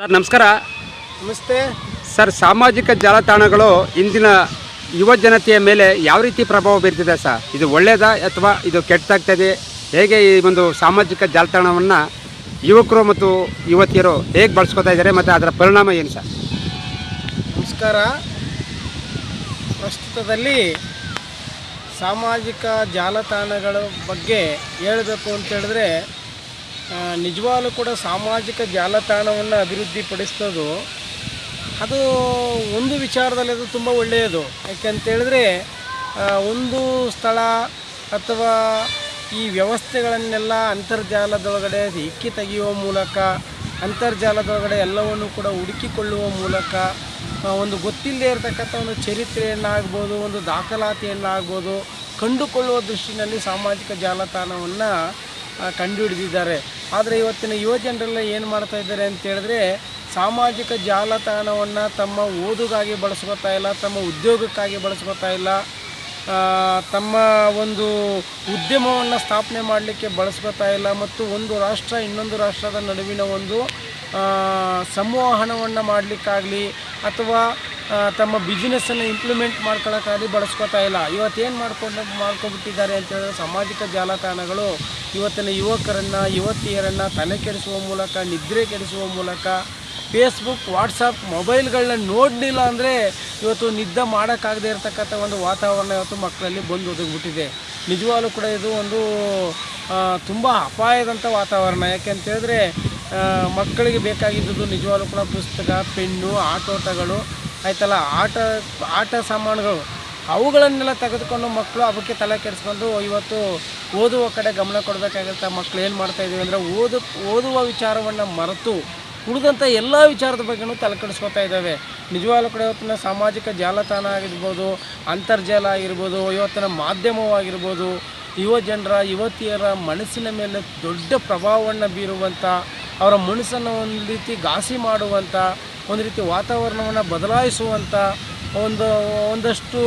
Sir ನಮಸ್ಕಾರ. ನಮಸ್ತೆ. Sir ಸಾಮಾಜಿಕ ಜಾಲತಾಣಗಳು ಇಂದಿನ ಯುವ ಜನತೆಯ ಮೇಲೆ ಯಾವ ರೀತಿ ಪ್ರಭಾವ ಬೀರ್ತಿದೆ ಸರ್? ಇದು ಒಳ್ಳೆಯದಾ ಅಥವಾ ಇದು ಕೆಟ್ಟಾಗ್ತದೆ ಹೇಗೆ ಈ ಒಂದು ಸಾಮಾಜಿಕ ಜಾಲತಾಣವನ್ನು ಯುವಕರು ಮತ್ತು ಯುವತಿಯರು ಹೇಗೆ ಬಳಸ್ಕೊತಾ ಇದ್ದಾರೆ ಮತ್ತು ಅದರ ಪರಿಣಾಮ ಏನು ಸರ್? ನಮಸ್ಕಾರ. ಪ್ರಸ್ತುತದಲ್ಲಿ ಸಾಮಾಜಿಕ ಜಾಲತಾಣಗಳ ಬಗ್ಗೆ ಹೇಳಬೇಕು ಅಂತ ಹೇಳಿದ್ರೆ ನಿಜವಾಗ್ಲೂ ಕೂಡ ಸಾಮಾಜಿಕ ಜಾಲತಾಣವನ್ನು ಅಭಿವೃದ್ಧಿಪಡಿಸೋದು ಅದು ಒಂದು ವಿಚಾರದಲ್ಲಿ ಅದು ತುಂಬ ಒಳ್ಳೆಯದು. ಯಾಕೆಂತೇಳಿದ್ರೆ ಒಂದು ಸ್ಥಳ ಅಥವಾ ಈ ವ್ಯವಸ್ಥೆಗಳನ್ನೆಲ್ಲ ಅಂತರ್ಜಾಲದೊಳಗಡೆ ಇಕ್ಕಿ ತೆಗೆಯುವ ಮೂಲಕ, ಅಂತರ್ಜಾಲದೊಳಗಡೆ ಎಲ್ಲವನ್ನು ಕೂಡ ಹುಡುಕಿಕೊಳ್ಳುವ ಮೂಲಕ ಒಂದು ಗೊತ್ತಿಲ್ಲದೆ ಇರತಕ್ಕಂಥ ಒಂದು ಚರಿತ್ರೆಯನ್ನಾಗ್ಬೋದು, ಒಂದು ದಾಖಲಾತಿಯನ್ನಾಗ್ಬೋದು ಕಂಡುಕೊಳ್ಳುವ ದೃಷ್ಟಿನಲ್ಲಿ ಸಾಮಾಜಿಕ ಜಾಲತಾಣವನ್ನು ಕಂಡುಹಿಡಿದಿದ್ದಾರೆ. ಆದರೆ ಇವತ್ತಿನ ಯುವ ಜನರೆಲ್ಲ ಏನು ಮಾಡ್ತಾ ಇದ್ದಾರೆ ಅಂತ ಹೇಳಿದ್ರೆ, ಸಾಮಾಜಿಕ ಜಾಲತಾಣವನ್ನು ತಮ್ಮ ಓದುಗಾಗಿ ಬಳಸ್ಕೊತಾ ಇಲ್ಲ, ತಮ್ಮ ಉದ್ಯೋಗಕ್ಕಾಗಿ ಬಳಸ್ಕೊತಾ ಇಲ್ಲ. ತಮ್ಮ ಒಂದು ಉದ್ಯಮವನ್ನು ಸ್ಥಾಪನೆ ಮಾಡಲಿಕ್ಕೆ ಬಳಸ್ಕೊತಾ ಇಲ್ಲ ಮತ್ತು ಒಂದು ರಾಷ್ಟ್ರ ಇನ್ನೊಂದು ರಾಷ್ಟ್ರದ ನಡುವಿನ ಒಂದು ಸಂವಹನವನ್ನು ಮಾಡಲಿಕ್ಕಾಗಲಿ ಅಥವಾ ತಮ್ಮ ಬಿಸ್ನೆಸ್ಸನ್ನು ಇಂಪ್ಲಿಮೆಂಟ್ ಮಾಡ್ಕೊಳ್ಳೋಕ್ಕಾಗಲಿ ಬಳಸ್ಕೊತಾ ಇಲ್ಲ. ಇವತ್ತೇನು ಮಾಡ್ಕೊಂಡು, ಮಾಡ್ಕೊಬಿಟ್ಟಿದ್ದಾರೆ ಅಂತ ಹೇಳಿದ್ರೆ ಸಾಮಾಜಿಕ ಜಾಲತಾಣಗಳು ಇವತ್ತಿನ ಯುವಕರನ್ನು, ಯುವತಿಯರನ್ನು ತಲೆ ಕೆಡಿಸುವ ಮೂಲಕ ನಿದ್ರೆ ಕೆಡಿಸುವ ಮೂಲಕ ಫೇಸ್ಬುಕ್ ವಾಟ್ಸಪ್ ಮೊಬೈಲ್ಗಳನ್ನ ನೋಡಲಿಲ್ಲ ಅಂದರೆ ಇವತ್ತು ನಿದ್ದೆ ಮಾಡೋಕ್ಕಾಗದೇ ಇರತಕ್ಕಂಥ ಒಂದು ವಾತಾವರಣ ಇವತ್ತು ಮಕ್ಕಳಲ್ಲಿ ಬಂದು ಒದಗಿಬಿಟ್ಟಿದೆ. ನಿಜವಾಗ್ಲೂ ಕೂಡ ಇದು ಒಂದು ತುಂಬ ಅಪಾಯದಂಥ ವಾತಾವರಣ. ಯಾಕೆ ಆ, ಮಕ್ಕಳಿಗೆ ಬೇಕಾಗಿದ್ದು ನಿಜವಾಗ್ಲೂ ಕೂಡ ಪುಸ್ತಕ ಪೆನ್ನು ಆಟೋಟಗಳು ಆಯ್ತಲ್ಲ ಆಟ ಆಟ ಸಾಮಾನುಗಳು. ಅವುಗಳನ್ನೆಲ್ಲ ತೆಗೆದುಕೊಂಡು ಮಕ್ಕಳು ಅವಕ್ಕೆ ತಲೆ ಕೆಡಿಸ್ಕೊಂಡು ಇವತ್ತು ಓದುವ ಕಡೆ ಗಮನ ಕೊಡಬೇಕಾಗಿರುತ್ತೆ ಮಕ್ಕಳು ಏನು ಮಾಡ್ತಾಯಿದ್ದೀವಿ ಅಂದರೆ ಓದು ಓದುವ ವಿಚಾರವನ್ನು ಮರೆತು ಉಳಿದಂಥ ಎಲ್ಲ ವಿಚಾರದ ಬಗ್ಗೆನೂ ತಲೆ ಕೆಡಿಸ್ಕೊತಾ ಇದ್ದಾವೆ. ನಿಜವಾಗ್ಲು ಕೂಡ ಇವತ್ತಿನ ಸಾಮಾಜಿಕ ಜಾಲತಾಣ ಆಗಿರ್ಬೋದು, ಅಂತರ್ಜಾಲ ಆಗಿರ್ಬೋದು, ಇವತ್ತಿನ ಮಾಧ್ಯಮವಾಗಿರ್ಬೋದು, ಯುವ ಜನರ, ಯುವತಿಯರ ಮನಸ್ಸಿನ ಮೇಲೆ ದೊಡ್ಡ ಪ್ರಭಾವವನ್ನು ಬೀರುವಂಥ ಅವರ ಮನಸ್ಸನ್ನು ಒಂದು ರೀತಿ ಘಾಸಿ ಮಾಡುವಂಥ ಒಂದು ರೀತಿ ವಾತಾವರಣವನ್ನು ಬದಲಾಯಿಸುವಂಥ ಒಂದು, ಒಂದಷ್ಟು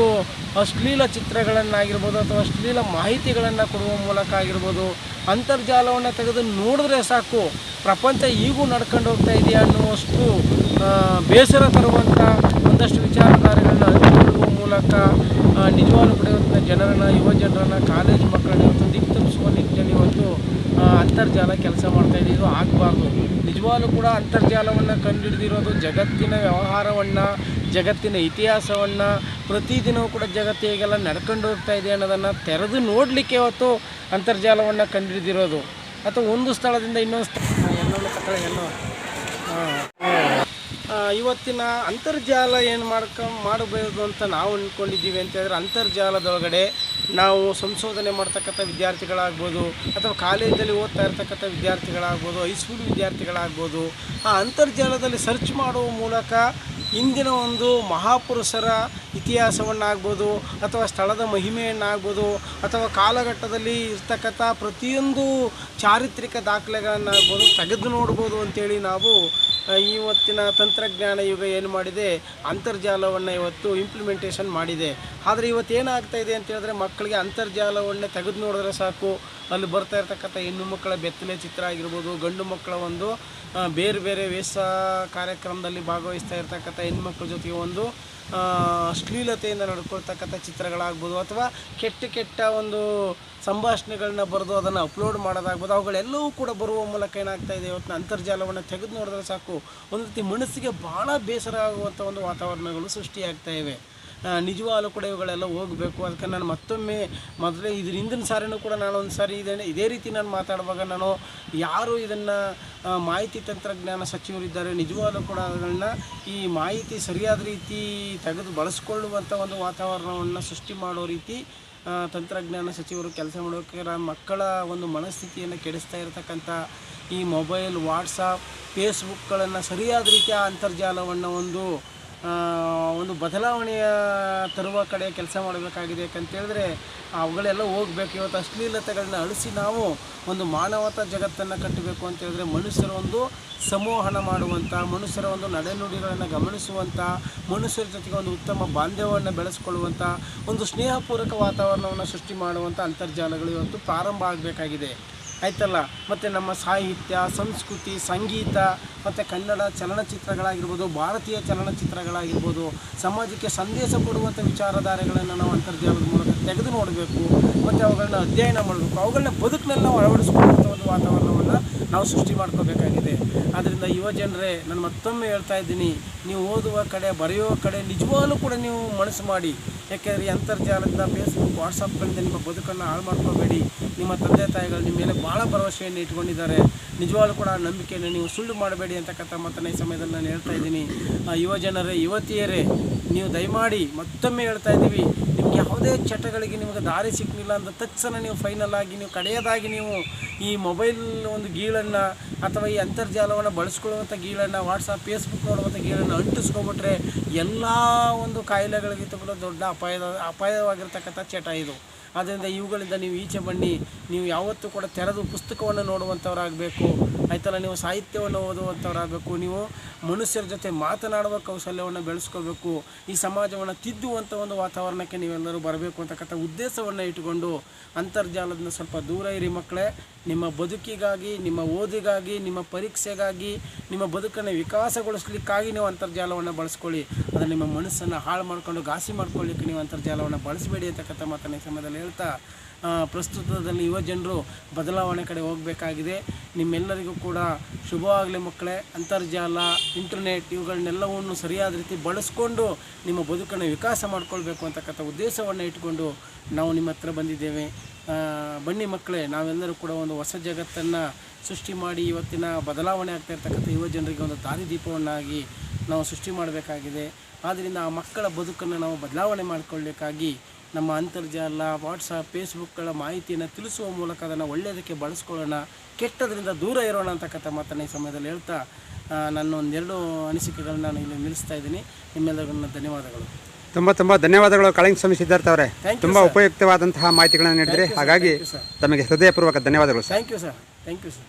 ಅಶ್ಲೀಲ ಚಿತ್ರಗಳನ್ನಾಗಿರ್ಬೋದು ಅಥವಾ ಅಶ್ಲೀಲ ಮಾಹಿತಿಗಳನ್ನು ಕೊಡುವ ಮೂಲಕ ಆಗಿರ್ಬೋದು ಅಂತರ್ಜಾಲವನ್ನು ತೆಗೆದು ನೋಡಿದ್ರೆ ಸಾಕು. ಪ್ರಪಂಚ ಈಗೂ ನಡ್ಕೊಂಡು ಹೋಗ್ತಾ ಇದೆಯಾ ಅನ್ನುವಷ್ಟು ಬೇಸರ ತರುವಂಥ ಒಂದಷ್ಟು ವಿಚಾರಧಾರೆಗಳನ್ನ ಹಂಚಿಕೊಳ್ಳುವ ಮೂಲಕ ನಿಜವಾಗ್ಲೂ ಇವತ್ತಿನ ಜನರನ್ನು, ಯುವ ಜನರನ್ನು, ಕಾಲೇಜ್ ಮಕ್ಕಳನ್ನ ಇವತ್ತು ದಿಕ್ಕು ತಪ್ಪಿಸುವ ನಿಟ್ಟಿನಲ್ಲಿ ಇವತ್ತು ಅಂತರ್ಜಾಲ ಕೆಲಸ ಮಾಡ್ತಾ ಇದೆ. ಇದು ಆಗಬಾರ್ದು. ನಿಜವಾಗ್ಲೂ ಕೂಡ ಅಂತರ್ಜಾಲವನ್ನು ಕಂಡುಹಿಡಿದಿರೋದು ಜಗತ್ತಿನ ವ್ಯವಹಾರವನ್ನು ಜಗತ್ತಿನ ಇತಿಹಾಸವನ್ನು ಪ್ರತಿದಿನವೂ ಕೂಡ ಜಗತ್ತು ಹೇಗೆಲ್ಲ ನಡ್ಕೊಂಡು ಹೋಗ್ತಾ ಇದೆ ಅನ್ನೋದನ್ನು ತೆರೆದು ನೋಡಲಿಕ್ಕೆ ಇವತ್ತು ಅಂತರ್ಜಾಲವನ್ನು ಕಂಡುಹಿಡಿದಿರೋದು. ಅಥವಾ ಒಂದು ಸ್ಥಳದಿಂದ ಇನ್ನೊಂದು ಸ್ಥಳ ಎಲ್ಲೋ ಕಟ್ಟಡ ಎಲ್ಲೋ ಇವತ್ತಿನ ಅಂತರ್ಜಾಲ ಏನು ಮಾಡ್ಕ ಮಾಡಬೇಕು ಅಂತ ನಾವು ಅಂದ್ಕೊಂಡಿದ್ದೀವಿ ಅಂತ ಹೇಳಿದ್ರೆ ಅಂತರ್ಜಾಲದೊಳಗಡೆ ನಾವು ಸಂಶೋಧನೆ ಮಾಡ್ತಕ್ಕಂಥ ವಿದ್ಯಾರ್ಥಿಗಳಾಗ್ಬೋದು, ಅಥವಾ ಕಾಲೇಜಲ್ಲಿ ಓದ್ತಾ ಇರ್ತಕ್ಕಂಥ ವಿದ್ಯಾರ್ಥಿಗಳಾಗ್ಬೋದು, ಹೈಸ್ಕೂಲ್ ವಿದ್ಯಾರ್ಥಿಗಳಾಗ್ಬೋದು, ಆ ಅಂತರ್ಜಾಲದಲ್ಲಿ ಸರ್ಚ್ ಮಾಡುವ ಮೂಲಕ ಇಂದಿನ ಒಂದು ಮಹಾಪುರುಷರ ಇತಿಹಾಸವನ್ನಾಗ್ಬೋದು ಅಥವಾ ಸ್ಥಳದ ಮಹಿಮೆಯನ್ನಾಗ್ಬೋದು ಅಥವಾ ಕಾಲಘಟ್ಟದಲ್ಲಿ ಇರ್ತಕ್ಕಂಥ ಪ್ರತಿಯೊಂದು ಚಾರಿತ್ರಿಕ ದಾಖಲೆಗಳನ್ನಾಗ್ಬೋದು ತೆಗೆದು ನೋಡ್ಬೋದು ಅಂತೇಳಿ ನಾವು ಇವತ್ತಿನ ತಂತ್ರಜ್ಞಾನ ಯುಗ ಏನು ಮಾಡಿದೆ? ಅಂತರ್ಜಾಲವನ್ನು ಇವತ್ತು ಇಂಪ್ಲಿಮೆಂಟೇಷನ್ ಮಾಡಿದೆ. ಆದರೆ ಇವತ್ತು ಏನಾಗ್ತಾ ಇದೆ ಅಂತ ಹೇಳಿದ್ರೆ ಮಕ್ಕಳಿಗೆ ಅಂತರ್ಜಾಲವನ್ನೇ ತೆಗೆದು ನೋಡಿದ್ರೆ ಸಾಕು. ಅಲ್ಲಿ ಬರ್ತಾ ಇರ್ತಕ್ಕಂಥ ಹೆಣ್ಣು ಮಕ್ಕಳ ಬೆತ್ತಲೆ ಚಿತ್ರ ಆಗಿರ್ಬೋದು, ಗಂಡು ಮಕ್ಕಳ ಒಂದು ಬೇರೆ ಬೇರೆ ವೇಷ ಕಾರ್ಯಕ್ರಮದಲ್ಲಿ ಭಾಗವಹಿಸ್ತಾ ಇರ್ತಕ್ಕಂಥ ಮಕ್ಕಳ ಜೊತೆಗೆ ಒಂದು ಅಶ್ಲೀಲತೆಯಿಂದ ನಡ್ಕೊಳ್ತಕ್ಕಂಥ ಚಿತ್ರಗಳಾಗ್ಬೋದು ಅಥವಾ ಕೆಟ್ಟ ಕೆಟ್ಟ ಒಂದು ಸಂಭಾಷಣೆಗಳನ್ನ ಬರೆದು ಅದನ್ನು ಅಪ್ಲೋಡ್ ಮಾಡೋದಾಗ್ಬೋದು, ಅವುಗಳೆಲ್ಲವೂ ಕೂಡ ಬರುವ ಮೂಲಕ ಏನಾಗ್ತಾ ಇದೆ ಇವತ್ತಿನ ಅಂತರ್ಜಾಲವನ್ನು ತೆಗೆದು ನೋಡಿದ್ರೆ ಸಾಕು. ಒಂದು ರೀತಿ ಮನಸ್ಸಿಗೆ ಭಾಳ ಬೇಸರ ಆಗುವಂಥ ಒಂದು ವಾತಾವರಣಗಳು ಸೃಷ್ಟಿಯಾಗ್ತಾ ಇವೆ. ನಿಜವಾಗ್ಲೂ ಕೂಡ ಇವುಗಳೆಲ್ಲ ಹೋಗಬೇಕು. ಅದಕ್ಕೆ ನಾನು ಮತ್ತೊಮ್ಮೆ ಮೊದಲೇ ಇದ್ರ ಹಿಂದಿನ ಸಾರಿನೂ ಕೂಡ ನಾನು ಒಂದು ಸಾರಿ ಇದೇ ಇದೇ ರೀತಿ ನಾನು ಮಾತಾಡುವಾಗ ನಾನು ಯಾರು ಇದನ್ನು ಮಾಹಿತಿ ತಂತ್ರಜ್ಞಾನ ಸಚಿವರಿದ್ದಾರೆ ನಿಜವಾಗಲೂ ಕೂಡ ಅದನ್ನು ಈ ಮಾಹಿತಿ ಸರಿಯಾದ ರೀತಿ ತೆಗೆದು ಬಳಸ್ಕೊಳ್ಳುವಂಥ ಒಂದು ವಾತಾವರಣವನ್ನು ಸೃಷ್ಟಿ ಮಾಡೋ ರೀತಿ ತಂತ್ರಜ್ಞಾನ ಸಚಿವರು ಕೆಲಸ ಮಾಡೋಕೆ ಮಕ್ಕಳ ಒಂದು ಮನಸ್ಥಿತಿಯನ್ನು ಕೆಡಿಸ್ತಾ ಇರತಕ್ಕಂಥ ಈ ಮೊಬೈಲ್, ವಾಟ್ಸಪ್, ಫೇಸ್ಬುಕ್ಗಳನ್ನು ಸರಿಯಾದ ರೀತಿಯ ಅಂತರ್ಜಾಲವನ್ನು ಒಂದು ಒಂದು ಬದಲಾವಣೆಯ ತರುವ ಕಡೆ ಕೆಲಸ ಮಾಡಬೇಕಾಗಿದೆ ಯಾಕಂತೇಳಿದ್ರೆ ಅವುಗಳೆಲ್ಲ ಹೋಗ್ಬೇಕು. ಇವತ್ತು ಅಶ್ಲೀಲತೆಗಳನ್ನ ಅಳಿಸಿ ನಾವು ಒಂದು ಮಾನವತ ಜಗತ್ತನ್ನು ಕಟ್ಟಬೇಕು ಅಂತ ಹೇಳಿದ್ರೆ ಮನುಷ್ಯರ ಒಂದು ಸಂವಹನ ಮಾಡುವಂಥ ಮನುಷ್ಯರ ಒಂದು ನಡೆನುಡಿಗಳನ್ನು ಗಮನಿಸುವಂಥ ಮನುಷ್ಯರ ಜೊತೆಗೆ ಒಂದು ಉತ್ತಮ ಬಾಂಧವ್ಯವನ್ನು ಬೆಳೆಸ್ಕೊಳ್ಳುವಂಥ ಒಂದು ಸ್ನೇಹಪೂರ್ವಕ ವಾತಾವರಣವನ್ನು ಸೃಷ್ಟಿ ಮಾಡುವಂಥ ಅಂತರ್ಜಾಲಗಳು ಇವತ್ತು ಪ್ರಾರಂಭ ಆಗಬೇಕಾಗಿದೆ. ಆಯ್ತಲ್ಲ? ಮತ್ತು ನಮ್ಮ ಸಾಹಿತ್ಯ, ಸಂಸ್ಕೃತಿ, ಸಂಗೀತ, ಮತ್ತು ಕನ್ನಡ ಚಲನಚಿತ್ರಗಳಾಗಿರ್ಬೋದು, ಭಾರತೀಯ ಚಲನಚಿತ್ರಗಳಾಗಿರ್ಬೋದು, ಸಮಾಜಕ್ಕೆ ಸಂದೇಶ ಕೊಡುವಂಥ ವಿಚಾರಧಾರೆಗಳನ್ನು ನಾವು ಅಂತರ್ಜಾಲದ ಮೂಲಕ ತೆಗೆದು ನೋಡಬೇಕು, ಮತ್ತು ಅವುಗಳನ್ನ ಅಧ್ಯಯನ ಮಾಡಬೇಕು, ಅವುಗಳನ್ನ ಬದುಕಿನಲ್ಲಿ ನಾವು ವಾತಾವರಣವನ್ನು ನಾವು ಸೃಷ್ಟಿ ಮಾಡ್ಕೋಬೇಕಾಗಿದೆ. ಆದ್ದರಿಂದ ಯುವ ಜನರೇ, ನಾನು ಮತ್ತೊಮ್ಮೆ ಹೇಳ್ತಾ ಇದ್ದೀನಿ, ನೀವು ಓದುವ ಕಡೆ, ಬರೆಯುವ ಕಡೆ ನಿಜವಾಗಲೂ ಕೂಡ ನೀವು ಮನಸ್ಸು ಮಾಡಿ. ಯಾಕೆಂದರೆ ಅಂತರ್ಜಾಲದಿಂದ ಫೇಸ್ಬುಕ್ ವಾಟ್ಸಪ್ಗಳಿಂದ ನಿಮ್ಮ ಬದುಕನ್ನು ಹಾಳು ಮಾಡ್ಕೋಬೇಡಿ. ನಿಮ್ಮ ತಂದೆ ತಾಯಿಗಳು ನಿಮ್ಮ ಮೇಲೆ ಭಾಳ ಭರವಸೆಯನ್ನು ಇಟ್ಕೊಂಡಿದ್ದಾರೆ. ನಿಜವಾಗ್ಲೂ ಕೂಡ ಆ ನಂಬಿಕೆಯನ್ನು ನೀವು ಸುಳ್ಳು ಮಾಡಬೇಡಿ ಅಂತಕ್ಕಂಥ ಮಾತನ್ನು ಈ ಸಮಯದಲ್ಲಿ ನಾನು ಹೇಳ್ತಾ ಇದ್ದೀನಿ. ಯುವ ಜನರೇ, ಯುವತಿಯರೇ, ನೀವು ದಯಮಾಡಿ ಮತ್ತೊಮ್ಮೆ ಹೇಳ್ತಾ ಇದ್ದೀವಿ ಯಾವುದೇ ಚಟಗಳಿಗೆ ನಿಮಗೆ ದಾರಿ ಸಿಕ್ಕಲಿಲ್ಲ ಅಂತ ತಕ್ಷಣ ನೀವು ಫೈನಲ್ ಆಗಿ ನೀವು ಕಡೆಯದಾಗಿ ನೀವು ಈ ಮೊಬೈಲ್ ಒಂದು ಗೀಳನ್ನು ಅಥವಾ ಈ ಅಂತರ್ಜಾಲವನ್ನು ಬಳಸ್ಕೊಳ್ಳುವಂಥ ಗೀಳನ್ನು ವಾಟ್ಸಪ್ ಫೇಸ್ಬುಕ್ ನೋಡುವಂಥ ಗೀಳನ್ನು ಅಂಟಿಸ್ಕೊಬಿಟ್ರೆ ಎಲ್ಲ ಒಂದು ಕಾಯಿಲೆಗಳಿಗಿಂತ ಕೂಡ ದೊಡ್ಡ ಅಪಾಯದ, ಅಪಾಯವಾಗಿರ್ತಕ್ಕಂಥ ಚಟ ಇದು. ಆದ್ದರಿಂದ ಇವುಗಳಿಂದ ನೀವು ಈಚೆ ಬನ್ನಿ. ನೀವು ಯಾವತ್ತೂ ಕೂಡ ತೆರೆದು ಪುಸ್ತಕವನ್ನು ನೋಡುವಂಥವರಾಗಬೇಕು. ಆಯ್ತಲ್ಲ, ನೀವು ಸಾಹಿತ್ಯವನ್ನು ಓದುವಂಥವರಾಗಬೇಕು. ನೀವು ಮನುಷ್ಯರ ಜೊತೆ ಮಾತನಾಡುವ ಕೌಶಲ್ಯವನ್ನು ಬೆಳೆಸ್ಕೋಬೇಕು. ಈ ಸಮಾಜವನ್ನು ತಿದ್ದುವಂಥ ಒಂದು ವಾತಾವರಣಕ್ಕೆ ನೀವೆಲ್ಲರೂ ಬರಬೇಕು ಅಂತಕ್ಕಂಥ ಉದ್ದೇಶವನ್ನು ಇಟ್ಟುಕೊಂಡು ಅಂತರ್ಜಾಲದಿಂದ ಸ್ವಲ್ಪ ದೂರ ಇರಿ ಮಕ್ಕಳೇ. ನಿಮ್ಮ ಬದುಕಿಗಾಗಿ, ನಿಮ್ಮ ಓದಿಗಾಗಿ, ನಿಮ್ಮ ಪರೀಕ್ಷೆಗಾಗಿ, ನಿಮ್ಮ ಬದುಕನ್ನು ವಿಕಾಸಗೊಳಿಸ್ಲಿಕ್ಕಾಗಿ ನೀವು ಅಂತರ್ಜಾಲವನ್ನು ಬಳಸ್ಕೊಳ್ಳಿ. ಅದನ್ನು ನಿಮ್ಮ ಮನಸ್ಸನ್ನು ಹಾಳು ಮಾಡಿಕೊಂಡು, ಘಾಸಿ ಮಾಡ್ಕೊಳ್ಳಿಕ್ಕೆ ನೀವು ಅಂತರ್ಜಾಲವನ್ನು ಬಳಸಬೇಡಿ ಅಂತಕ್ಕಂಥ ಮಾತನ್ನ ಸಮಯದಲ್ಲಿ ಹೇಳ್ತಾ ಪ್ರಸ್ತುತದಲ್ಲಿ ಯುವ ಜನರು ಬದಲಾವಣೆ ಕಡೆ ಹೋಗಬೇಕಾಗಿದೆ. ನಿಮ್ಮೆಲ್ಲರಿಗೂ ಕೂಡ ಶುಭವಾಗಲಿ ಮಕ್ಕಳೇ. ಅಂತರ್ಜಾಲ, ಇಂಟರ್ನೆಟ್ ಇವುಗಳನ್ನೆಲ್ಲವನ್ನು ಸರಿಯಾದ ರೀತಿ ಬಳಸ್ಕೊಂಡು ನಿಮ್ಮ ಬದುಕನ್ನು ವಿಕಾಸ ಮಾಡಿಕೊಳ್ಬೇಕು ಅಂತಕ್ಕಂಥ ಉದ್ದೇಶವನ್ನು ಇಟ್ಕೊಂಡು ನಾವು ನಿಮ್ಮ ಹತ್ರ ಬಂದಿದ್ದೇವೆ. ಬನ್ನಿ ಮಕ್ಕಳೇ, ನಾವೆಲ್ಲರೂ ಕೂಡ ಒಂದು ಹೊಸ ಜಗತ್ತನ್ನು ಸೃಷ್ಟಿ ಮಾಡಿ ಇವತ್ತಿನ ಬದಲಾವಣೆ ಆಗ್ತಾ ಇರ್ತಕ್ಕಂಥ ಯುವ ಜನರಿಗೆ ಒಂದು ದಾರಿದೀಪವನ್ನಾಗಿ ನಾವು ಸೃಷ್ಟಿ ಮಾಡಬೇಕಾಗಿದೆ. ಆದ್ದರಿಂದ ಆ ಮಕ್ಕಳ ಬದುಕನ್ನು ನಾವು ಬದಲಾವಣೆ ಮಾಡಿಕೊಳ್ಳಬೇಕಾಗಿ ನಮ್ಮ ಅಂತರ್ಜಾಲ ವಾಟ್ಸಪ್ ಫೇಸ್ಬುಕ್ಗಳ ಮಾಹಿತಿಯನ್ನು ತಿಳಿಸುವ ಮೂಲಕ ಅದನ್ನು ಒಳ್ಳೆಯದಕ್ಕೆ ಬಳಸ್ಕೊಳ್ಳೋಣ ಕೆಟ್ಟದರಿಂದ ದೂರ ಇರೋಣ ಅಂತಕ್ಕಂಥ ಮಾತನ್ನು ಈ ಸಮಯದಲ್ಲಿ ಹೇಳ್ತಾ ನನ್ನ ಒಂದೆರಡು ಅನಿಸಿಕೆಗಳನ್ನ ನಾನು ಇಲ್ಲಿ ನಿಲ್ಲಿಸ್ತಾ ಇದ್ದೀನಿ. ನಿಮ್ಮೆಲ್ಲರಿಗೂ ಧನ್ಯವಾದಗಳು. ತುಂಬ ತುಂಬ ಧನ್ಯವಾದಗಳು ಕಳಿಂಗ್ ಸ್ವಾಮಿ ಸಿದ್ಧಾರ್ಥ ಅವರೇ. ತುಂಬ ಉಪಯುಕ್ತವಾದಂತಹ ಮಾಹಿತಿಗಳನ್ನು ನೀಡಿದರೆ. ಹಾಗಾಗಿ. ತಮಗೆ ಹೃದಯಪೂರ್ವಕ ಧನ್ಯವಾದಗಳು thank you sir thank you sir